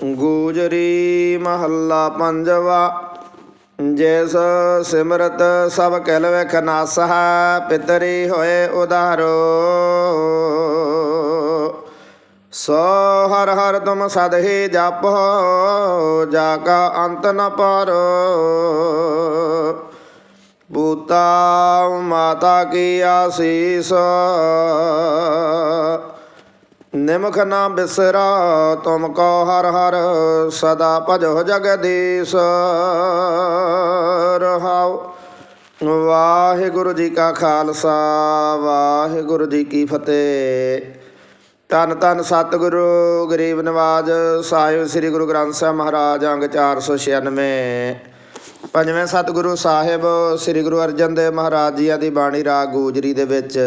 ਗੂਜਰੀ ਮਹੱਲਾ ਪੰਜਵਾ, ਜਿਸ ਸਿਮਰਤ ਸਭ ਕਿਲ ਵੇਖ ਨਾਸਹ ਪਿਤਰੀ ਹੋਏ ਉਧਾਰੋ ਸੋ ਹਰ ਹਰ ਤੁਮ ਸਦਹੀ ਜਪੋ, ਜਾ ਕਾ ਅੰਤ ਨ ਪਾਰੋ। ਪੂਤਾ ਮਾਤਾ ਕੀ ਆਸੀਸ ਨਿਮਖ ਨਾ ਬਿਸਰਾ, ਤੁਮ ਕੋ ਹਰ ਹਰ ਸਦਾ ਭਜੋ ਜਗਦੀਸ਼। ਰਹਾਉ, ਵਾਹਿਗੁਰੂ ਜੀ ਕਾ ਖਾਲਸਾ, ਵਾਹਿਗੁਰੂ ਜੀ ਕੀ ਫਤਿਹ। ਧੰਨ ਧੰਨ ਸਤਿਗੁਰੂ, ਗਰੀਬ ਨਵਾਜ, ਸਾਹਿਬ ਸ੍ਰੀ ਗੁਰੂ ਗ੍ਰੰਥ ਸਾਹਿਬ ਮਹਾਰਾਜ, ਅੰਗ 496 ਪੰਜਵੇਂ ਸਤਿਗੁਰੂ ਸਾਹਿਬ, ਸ੍ਰੀ ਗੁਰੂ ਅਰਜਨ ਦੇਵ ਮਹਾਰਾਜ ਜੀਆਂ ਦੀ ਬਾਣੀ ਰਾਗ ਗੂਜਰੀ ਦੇ ਵਿੱਚ।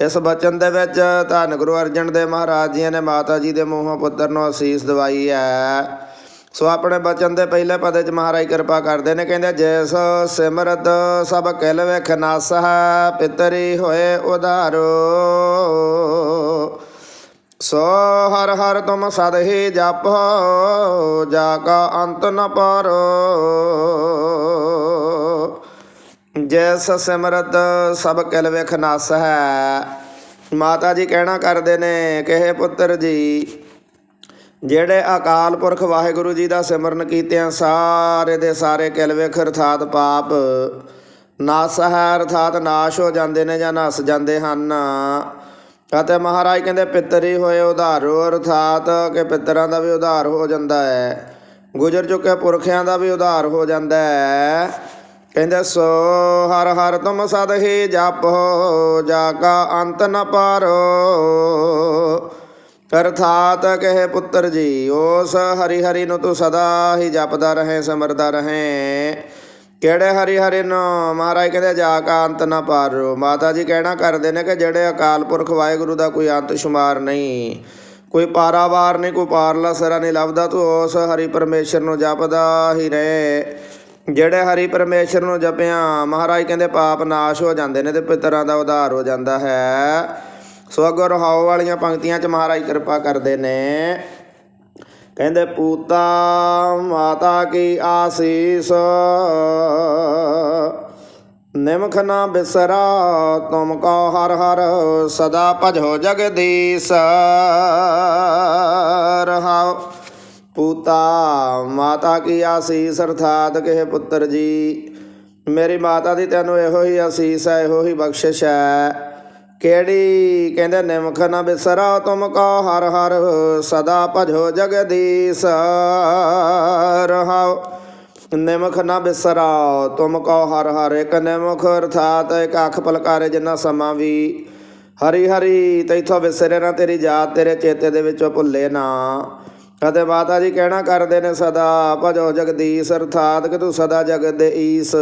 ਇਸ ਬਚਨ ਦੇ ਵਿੱਚ ਧੰਨ ਗੁਰੂ ਅਰਜਨ ਦੇਵ ਮਹਾਰਾਜ ਜੀ ਨੇ ਮਾਤਾ ਜੀ ਦੇ ਮੂੰਹੋਂ ਪੁੱਤਰ ਨੂੰ ਅਸੀਸ ਦਵਾਈ ਹੈ। ਸੋ ਆਪਣੇ ਬਚਨ ਦੇ ਪਹਿਲੇ ਪਦੇ ਚ ਮਹਾਰਾਜ ਕਿਰਪਾ ਕਰਦੇ ਨੇ, ਕਹਿੰਦੇ, ਜਿਸ ਸਿਮਰਤ ਸਭ ਕਿਲ ਵੇਖ ਨਾਸ ਪਿਤਰੀ ਹੋਏ ਉਧਾਰੋ। ਸੋ ਹਰ ਹਰ ਤੁਮ ਸਦਹੀ ਜਪ ਜਪੋ, ਜਾ ਕਾ ਅੰਤ ਨ ਪਾਰੋ। ਜੈਸ ਸਿਮਰਤ ਸਭ ਕਿਲ ਵੇਖ ਨਸ ਹੈ। ਮਾਤਾ ਜੀ ਕਹਿਣਾ ਕਰਦੇ ਨੇ, ਕਹੇ ਪੁੱਤਰ ਜੀ, ਜਿਹੜੇ ਅਕਾਲ ਪੁਰਖ ਵਾਹਿਗੁਰੂ ਜੀ ਦਾ ਸਿਮਰਨ ਕੀਤਿਆਂ ਸਾਰੇ ਦੇ ਸਾਰੇ ਕਿਲ ਵੇਖ ਅਰਥਾਤ ਪਾਪ, ਨਸ ਹੈ, ਅਰਥਾਤ ਨਾਸ਼ ਹੋ ਜਾਂਦੇ ਨੇ ਜਾਂ ਨਸ ਜਾਂਦੇ ਹਨ। ਅਤੇ ਮਹਾਰਾਜ ਕਹਿੰਦੇ, ਪਿੱਤਰੀ ਹੋਏ ਉਧਾਰੋ, ਅਰਥਾਤ ਕਿ ਪਿੱਤਰਾਂ ਦਾ ਵੀ ਉਧਾਰ ਹੋ ਜਾਂਦਾ ਹੈ, ਗੁਜ਼ਰ ਚੁੱਕੇ ਪੁਰਖਿਆਂ ਦਾ ਵੀ ਉਧਾਰ ਹੋ ਜਾਂਦਾ ਹੈ। ਕਹਿੰਦੇ, ਸੋ ਹਰ ਹਰ ਤੁਮ ਸਦ ਹੀ ਜਪੋ, ਜਾ ਕਾ ਅੰਤ ਨ ਪਾਰੋ। ਅਰਥਾਤ ਕਹੇ ਪੁੱਤਰ ਜੀ, ਉਸ ਹਰੀ ਹਰੀ ਨੂੰ ਤੂੰ ਸਦਾ ਹੀ ਜਪਦਾ ਰਹੇ, ਸਮਰਦਾ ਰਹੇ। ਕਿਹੜੇ ਹਰੀ ਹਰੀ ਨੂੰ? ਮਹਾਰਾਜ ਕਹਿੰਦੇ, ਜਾ ਕਾ ਅੰਤ ਨਾ ਪਾਰੋ। ਮਾਤਾ ਜੀ ਕਹਿਣਾ ਕਰਦੇ ਨੇ ਕਿ ਜਿਹੜੇ ਅਕਾਲ ਪੁਰਖ ਵਾਹਿਗੁਰੂ ਦਾ ਕੋਈ ਅੰਤ ਸ਼ੁਮਾਰ ਨਹੀਂ। ਕੋਈ ਪਾਰਾਵਾਰ ਨਹੀਂ, ਕੋਈ ਪਾਰਲਾ ਸਰਾ ਨਹੀਂ ਲੱਭਦਾ। ਤੂੰ ਉਸ ਹਰੀ ਪਰਮੇਸ਼ਰ ਨੂੰ ਜਪਦਾ ਹੀ ਰਹੇ। ਜਿਹੜੇ ਹਰੀ ਪਰਮੇਸ਼ਰ ਨੂੰ ਜਪਿਆ, ਮਹਾਰਾਜ ਕਹਿੰਦੇ ਪਾਪ ਨਾਸ਼ ਹੋ ਜਾਂਦੇ ਨੇ ਤੇ ਪਿਤਰਾਂ ਦਾ ਉਧਾਰ ਹੋ ਜਾਂਦਾ ਹੈ। ਸੋ ਅੱਗੋਂ ਰਹਾਉ ਵਾਲੀਆਂ ਪੰਕਤੀਆਂ 'ਚ ਮਹਾਰਾਜ ਕਿਰਪਾ ਕਰਦੇ ਨੇ। ਕਹਿੰਦੇ, ਪੂਤਾ, ਮਾਤਾ ਕੀ ਆਸੀਸ? ਨਿਮਖ ਨਾ ਬਿਸਰਾ, ਤੁਮ ਕੋ ਹਰ ਹਰ ਸਦਾ ਭਜੋ ਜਗਦੀਸ਼। ਰਹਾਓ। ਪੂਤਾ, ਮਾਤਾ ਕੀ ਆਸੀਸ, ਅਰਥਾਤ ਕਹੇ ਪੁੱਤਰ ਜੀ? ਮੇਰੀ ਮਾਤਾ ਦੀ ਤੈਨੂੰ ਇਹੋ ਹੀ ਆਸੀਸ ਹੈ, ਇਹੋ ਹੀ ਬਖਸ਼ਿਸ਼ ਹੈ। ਕਿਹੜੀ? ਕਹਿੰਦੇ, ਨਿਮਖ ਨਾ ਬਿਸਰਾ ਤੁਮ ਕੋ, ਹਰ ਹਰ ਸਦਾ ਭਜੋ ਜਗਦੀਸ਼। ਰਹਾਉ ਨਿਮਖ ਨਾ ਬਿਸਰਾ ਤੁਮ ਕੋ, ਹਰ ਹਰ ਇੱਕ ਨਿਮਖ, ਅਰਥਾਤ ਇੱਕ ਅੱਖ ਪਲਕਾਰੇ ਜਿੰਨਾ ਸਮਾਂ ਵੀ। ਹਰੀ ਹਰੀ, ਤੈਥੋਂ ਵਿਸਰੇ ਨਾ ਤੇਰੀ ਯਾਦ ਤੇਰੇ ਚੇਤੇ ਦੇ ਵਿੱਚੋਂ ਭੁੱਲੇ ਨਾ। ਅਤੇ ਮਾਤਾ ਜੀ ਕਹਿਣਾ ਕਰਦੇ ਨੇ ਸਦਾ, ਭਜੋ ਜਗਦੀਸ਼, ਅਰਥਾਤ ਕਿ ਤੂੰ ਸਦਾ ਜਗਤ ਦੇ ਈਸ।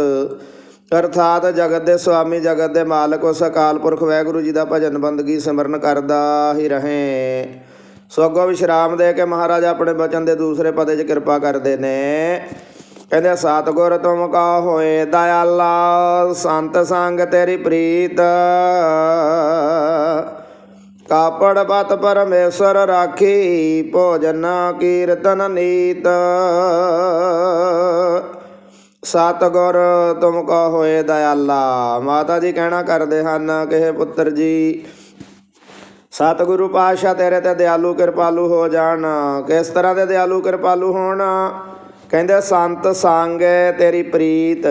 ਅਰਥਾਤ ਜਗਤ ਦੇ ਸੁਆਮੀ, ਜਗਤ ਦੇ ਮਾਲਕ, ਉਸ ਅਕਾਲ ਪੁਰਖ ਵਾਹਿਗੁਰੂ ਜੀ ਦਾ ਭਜਨ ਬੰਦਗੀ ਸਿਮਰਨ ਕਰਦਾ ਹੀ ਰਹੇ। ਸੋ ਵਿਸ਼ਰਾਮ ਦੇ ਕੇ ਮਹਾਰਾਜ ਆਪਣੇ ਬਚਨ ਦੇ ਦੂਸਰੇ ਪਦੇ 'ਚ ਕਿਰਪਾ ਕਰਦੇ ਨੇ। ਕਹਿੰਦੇ ਸਤਿਗੁਰ ਤੁਮ ਕਾ ਹੋਏ ਦਇਆਲਾ, ਸੰਤ ਸੰਗ ਤੇਰੀ ਪ੍ਰੀਤ। ਕਾਪੜ ਪਤ ਪਰਮੇਸ਼ਰ ਰਾਖੀ, ਭੋਜਨ ਕੀਰਤਨ ਨੀਤ। ਸਤਿਗੁਰ, ਤੁਮ ਕਾ ਹੋਏ ਦਇਆਲਾ। ਮਾਤਾ ਜੀ ਕਹਿਣਾ ਕਰਦੇ ਹਨ ਕਿਹੇ ਪੁੱਤਰ ਜੀ, ਸਤਿਗੁਰੂ ਪਾਤਸ਼ਾਹ ਤੇਰੇ ਤੇ ਦਿਆਲੂ ਕਿਰਪਾਲੂ ਹੋ ਜਾਣ। ਕਿਸ ਤਰ੍ਹਾਂ ਦੇ ਦਿਆਲੂ ਕਿਰਪਾਲੂ ਹੋਣ? ਕਹਿੰਦੇ, ਸੰਤ ਸੰਗ ਤੇਰੀ ਪ੍ਰੀਤ।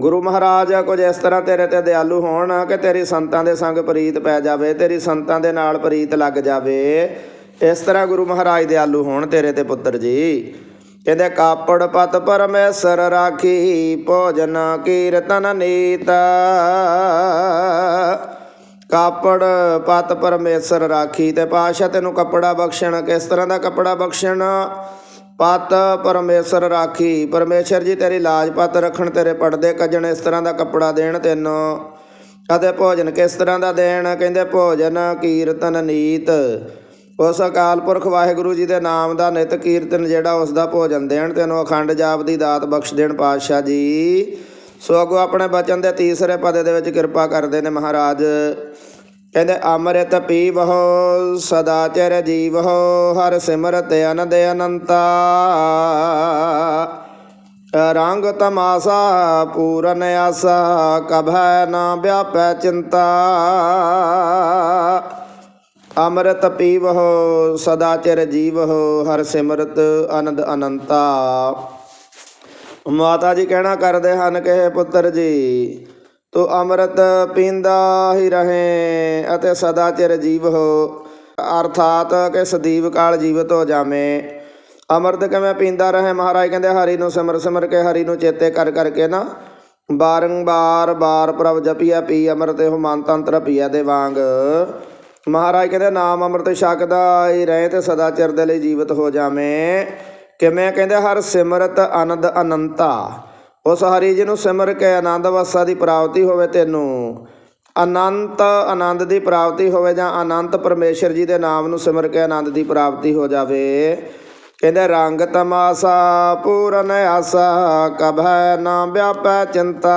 ਗੁਰੂ ਮਹਾਰਾਜ, ਕੁਝ ਇਸ ਤਰ੍ਹਾਂ ਤੇਰੇ ਤੇ ਦਿਆਲੂ ਹੋਣ ਕਿ ਤੇਰੀ ਸੰਤਾਂ ਦੇ ਸੰਗ ਪ੍ਰੀਤ ਪੈ ਜਾਵੇ, ਤੇਰੀ ਸੰਤਾਂ ਦੇ ਨਾਲ ਪ੍ਰੀਤ ਲੱਗ ਜਾਵੇ। ਇਸ ਤਰ੍ਹਾਂ ਗੁਰੂ ਮਹਾਰਾਜ ਦਿਆਲੂ ਹੋਣ ਤੇਰੇ ਤੇ ਪੁੱਤਰ ਜੀ। ਕਹਿੰਦੇ, ਕਾਪੜ ਪਤ ਪਰਮੇਸ਼ਰ ਰਾਖੀ, ਭੋਜਨ ਕੀਰਤਨ ਨੀਤ। ਕਾਪੜ ਪਤ ਪਰਮੇਸ਼ਰ ਰਾਖੀ ਤੇ ਪਾਸ਼ਾ ਤੈਨੂੰ ਕੱਪੜਾ ਬਖਸ਼ਣ। ਕਿਸ ਤਰ੍ਹਾਂ ਦਾ ਕੱਪੜਾ ਬਖਸ਼ਣ? ਪਤ ਪਰਮੇਸ਼ਰ ਰਾਖੀ। ਪਰਮੇਸ਼ਰ ਜੀ, ਤੇਰੀ ਲਾਜ ਪਤ ਰੱਖਣ ਤੇਰੇ ਪੜਦੇ ਕੱਜਣ, ਇਸ ਤਰ੍ਹਾਂ ਦਾ ਕੱਪੜਾ ਦੇਣ ਤੈਨੂੰ। ਅਤੇ ਭੋਜਨ ਕਿਸ ਤਰ੍ਹਾਂ ਦਾ ਦੇਣ? ਕਹਿੰਦੇ, ਭੋਜਨ ਕੀਰਤਨ ਨੀਤ। ਉਸ ਅਕਾਲ ਪੁਰਖ ਵਾਹਿਗੁਰੂ ਜੀ ਦੇ ਨਾਮ ਦਾ ਨਿਤ ਕੀਰਤਨ ਜਿਹੜਾ ਉਸ ਦਾ ਭੋਜਨ ਦੇਣ ਤੈਨੂੰ ਅਖੰਡ ਜਾਪ ਦੀ ਦਾਤ ਬਖਸ਼ ਦੇਣ ਪਾਤਸ਼ਾਹ ਜੀ। ਸੋ ਅੱਗੋਂ ਆਪਣੇ ਬਚਨ ਦੇ ਤੀਸਰੇ ਪਦੇ ਦੇ ਵਿੱਚ ਕਿਰਪਾ ਕਰਦੇ ਨੇ ਮਹਾਰਾਜ। ਕਹਿੰਦੇ ਅੰਮ੍ਰਿਤ ਪੀਵਹੁ, ਸਦਾ ਚਿਰ ਜੀਵਹੁ, ਹਰ ਸਿਮਰਤ ਅਨੰਦ ਅਨੰਤਾ। ਰੰਗ ਤਮਾਸਾ, ਪੂਰਨ ਆਸਾ, ਕਭੈ ਨਾ ਵਿਆਪੈ ਚਿੰਤਾ। ਅੰਮ੍ਰਿਤ ਪੀਵਹੁ, ਸਦਾ ਚਿਰ ਜੀਵਹੁ, ਹਰ ਸਿਮਰਤ ਅਨੰਦ ਅਨੰਤਾ। ਮਾਤਾ ਜੀ ਕਹਿਣਾ ਕਰਦੇ ਹਨ ਕਿ ਪੁੱਤਰ ਜੀ ਤੂੰ ਅੰਮ੍ਰਿਤ ਪੀਂਦਾ ਹੀ ਰਹੇ ਅਤੇ ਸਦਾ ਚਿਰ ਜੀਵ ਹੋ। ਅਰਥਾਤ ਕਿ ਸਦੀਵ ਕਾਲ ਜੀਵਤ ਹੋ ਜਾਵੇਂ। ਅੰਮ੍ਰਿਤ ਕਿਵੇਂ ਪੀਂਦਾ ਰਹੇ? ਮਹਾਰਾਜ ਕਹਿੰਦੇ, ਹਰੀ ਨੂੰ ਸਿਮਰ ਸਿਮਰ ਕੇ ਹਰੀ ਨੂੰ ਚੇਤੇ ਕਰ ਕਰਕੇ ਨਾ ਬਾਰੰਬਾਰ ਬਾਰ ਪ੍ਰਭ ਜਪੀਆ ਪੀ ਅੰਮ੍ਰਿਤ ਹੋ ਮਨ ਤੰਤਰ ਪੀਆ ਦੇ ਵਾਂਗ। ਮਹਾਰਾਜ ਕਹਿੰਦੇ, ਨਾਮ ਅੰਮ੍ਰਿਤ ਛਕਦਾ ਹੀ ਰਹੇ ਤੇ ਸਦਾ ਚਿਰ ਦੇ ਲਈ ਜੀਵਤ ਹੋ ਜਾਵੇਂ। ਕਿਵੇਂ? ਕਹਿੰਦੇ, ਹਰ ਸਿਮਰਤ ਅਨੰਦ ਅਨੰਤਾ। ਉਸ ਹਰੀ ਜੀ ਨੂੰ ਸਿਮਰ ਕੇ ਆਨੰਦ ਅਵਸਥਾ ਦੀ ਪ੍ਰਾਪਤੀ ਹੋਵੇ ਤੈਨੂੰ। ਅਨੰਤ, ਆਨੰਦ ਦੀ ਪ੍ਰਾਪਤੀ ਹੋਵੇ ਜਾਂ ਅਨੰਤ ਪਰਮੇਸ਼ਰ ਜੀ ਦੇ ਨਾਮ ਨੂੰ ਸਿਮਰ ਕੇ ਆਨੰਦ ਦੀ ਪ੍ਰਾਪਤੀ ਹੋ ਜਾਵੇ। ਕਹਿੰਦੇ ਰੰਗ ਤਮਾਸਾ, ਪੂਰਨ ਆਸਾ ਕਭੈ ਨਾ ਵਿਆਪੈ ਚਿੰਤਾ।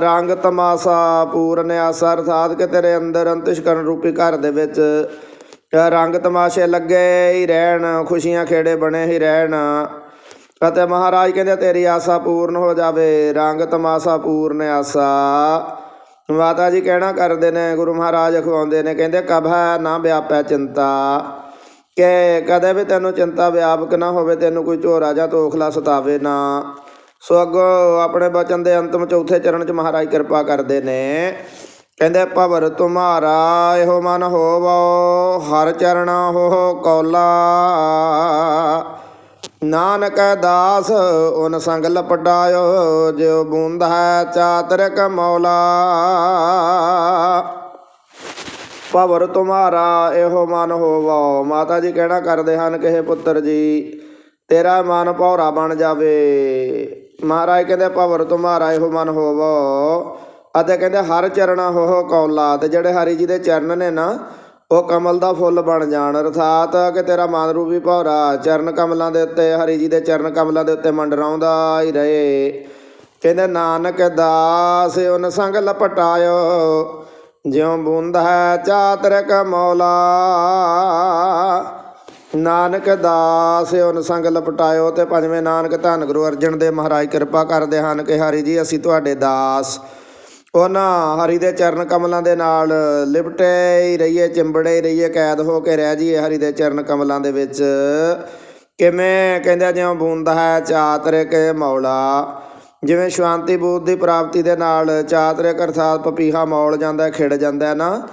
ਰੰਗ ਤਮਾਸਾ, ਪੂਰਨ ਆਸਾ, ਅਰਥਾਤ ਕਿ ਤੇਰੇ ਅੰਦਰ ਅੰਤਿਸ਼ਕਰਨ ਰੂਪੀ ਘਰ ਦੇ ਵਿੱਚ ਰੰਗ ਤਮਾਸ਼ੇ ਲੱਗੇ ਹੀ ਰਹਿਣ, ਖੁਸ਼ੀਆਂ ਖੇੜੇ ਬਣੇ ਹੀ ਰਹਿਣ। ਅਤੇ ਮਹਾਰਾਜ ਕਹਿੰਦੇ ਤੇਰੀ ਆਸਾ ਪੂਰਨ ਹੋ ਜਾਵੇ, ਰੰਗ ਤਮਾਸਾ ਪੂਰਨ ਆਸਾ। ਮਾਤਾ ਜੀ ਕਹਿਣਾ ਕਰਦੇ ਨੇ, ਗੁਰੂ ਮਹਾਰਾਜ ਅਖਵਾਉਂਦੇ ਨੇ, ਕਹਿੰਦੇ ਕਭੈ ਨਾ ਵਿਆਪੈ ਚਿੰਤਾ। ਕਿ ਕਦੇ ਵੀ ਤੈਨੂੰ ਚਿੰਤਾ ਵਿਆਪਕ ਨਾ ਹੋਵੇ, ਤੈਨੂੰ ਕੋਈ ਝੋਰਾ ਜਾਂ ਤੋਖਲਾ ਸਤਾਵੇ ਨਾ। ਸੋ ਅੱਗੋਂ ਆਪਣੇ ਬਚਨ ਦੇ ਅੰਤਮ ਚੌਥੇ ਚਰਨ ਚ ਮਹਾਰਾਜ ਕਿਰਪਾ ਕਰਦੇ ਨੇ। ਕਹਿੰਦੇ, ਭਵਰ ਤੁਮਾਰਾ ਇਹੋ ਮਨ ਹੋਵੋ, ਹਰ ਚਰਣਾ ਹੋ ਕੌਲਾ। ਨਾਨਕ ਦਾਸ, ਉਨ ਸੰਗ ਲਪਟਾਇਓ, ਜਿਉ ਬੂੰਦ ਹੈ ਚਾਤਰਿਕ ਮੌਲਾ। ਭਵਰ ਤੁਮਾਰਾ, ਇਹੋ ਮਨ ਹੋਵੋ। ਮਾਤਾ ਜੀ ਕਹਿਣਾ ਕਰਦੇ ਹਨ ਕਿ ਪੁੱਤਰ ਜੀ, ਤੇਰਾ ਮਨ ਭੌਰਾ ਬਣ ਜਾਵੇ। ਮਹਾਰਾਜ ਕਹਿੰਦੇ, ਭਵਰ ਤੁਮਾਰਾ, ਇਹੋ ਮਨ ਹੋਵੋ। ਅਤੇ ਕਹਿੰਦੇ, ਹਰ ਚਰਣਾ ਹੋ ਕੌਲਾ। ਤੇ ਜਿਹੜੇ ਹਰੀ ਜੀ ਦੇ ਚਰਨ ਨੇ ਨਾ ਉਹ ਕਮਲ ਦਾ ਫੁੱਲ ਬਣ ਜਾਣ। ਅਰਥਾਤ ਕਿ ਤੇਰਾ ਮਨ ਰੂਪੀ ਭੌਰਾ, ਚਰਨ ਕਮਲਾਂ ਦੇ ਉੱਤੇ, ਹਰੀ ਜੀ ਦੇ ਚਰਨ ਕਮਲਾਂ ਦੇ ਉੱਤੇ ਮੰਡਰਾਉਂਦਾ ਹੀ ਰਹੇ। ਕਹਿੰਦੇ, ਨਾਨਕ ਦਾਸ, ਉਨ ਸੰਗ ਲਪਟਾਇਓ। ਜਿਉ ਬੂੰਦ ਹੈ ਚਾਤਰਕ ਮੌਲਾ। ਨਾਨਕ ਦਾਸ, ਉਨ ਸੰਗ ਲਪਟਾਇਓ ਤੇ ਪੰਜਵੇਂ ਨਾਨਕ ਧੰਨ ਗੁਰੂ ਅਰਜਨ ਦੇ ਮਹਾਰਾਜ ਕਿਰਪਾ ਕਰਦੇ ਹਨ ਕਿ ਹਰੀ ਜੀ, ਅਸੀਂ ਤੁਹਾਡੇ ਦਾਸ। ਉਹਨਾਂ ਹਰੀ ਦੇ ਚਰਨ ਕਮਲਾਂ ਦੇ ਨਾਲ ਲਿਪਟੇ ਰਹੀਏ, ਚਿੰਬੜੇ ਰਹੀਏ, ਕੈਦ ਹੋ ਕੇ ਰਹਿ ਜੀਏ ਹਰੀ ਦੇ ਚਰਨ ਕਮਲਾਂ ਦੇ ਵਿੱਚ। ਕਿਵੇਂ? ਕਹਿੰਦੇ ਜਿਉਂ ਬੂੰਦਾ ਹੈ ਚਾਤਰਿਕ ਮੌਲਾ। ਜਿਵੇਂ ਸ਼ਾਂਤੀ ਬੂਦ ਦੀ ਪ੍ਰਾਪਤੀ ਦੇ ਨਾਲ ਚਾਤਰਿਕ ਅਰਥਾਤ ਪਪੀਹਾ ਮੌਲ ਜਾਂਦਾ, ਖਿੜ ਜਾਂਦਾ ਨਾ।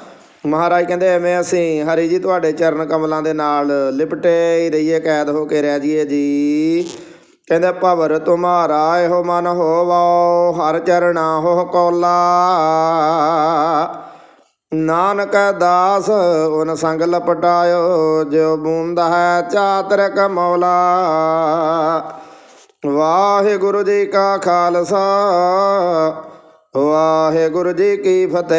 ਮਹਾਰਾਜ ਕਹਿੰਦੇ, ਐਵੇਂ ਅਸੀਂ ਹਰੀ ਜੀ ਤੁਹਾਡੇ ਚਰਨ ਕਮਲਾਂ ਦੇ ਨਾਲ ਲਿਪਟੇ ਹੀ ਰਹੀਏ, ਕੈਦ ਹੋ ਕੇ ਰਹਿ ਜੀਏ ਜੀ। ਕਹਿੰਦੇ ਭਵਰ ਤੁਮਾਰਾ ਇਹੋ ਮਨ ਹੋਵੋ, ਹਰ ਚਰਣਾ ਹੋ ਕੋਲਾ। ਨਾਨਕ ਦਾਸ ਉਨ ਸੰਗ ਲਪਟਾਇਓ, ਜਿਉ ਬੂੰਦਾ ਹੈ ਚਾਤਰਕ ਮੌਲਾ। ਵਾਹਿਗੁਰੂ ਜੀ ਕਾ ਖਾਲਸਾ, ਵਾਹਿਗੁਰੂ ਜੀ ਕੀ ਫਤਿਹ।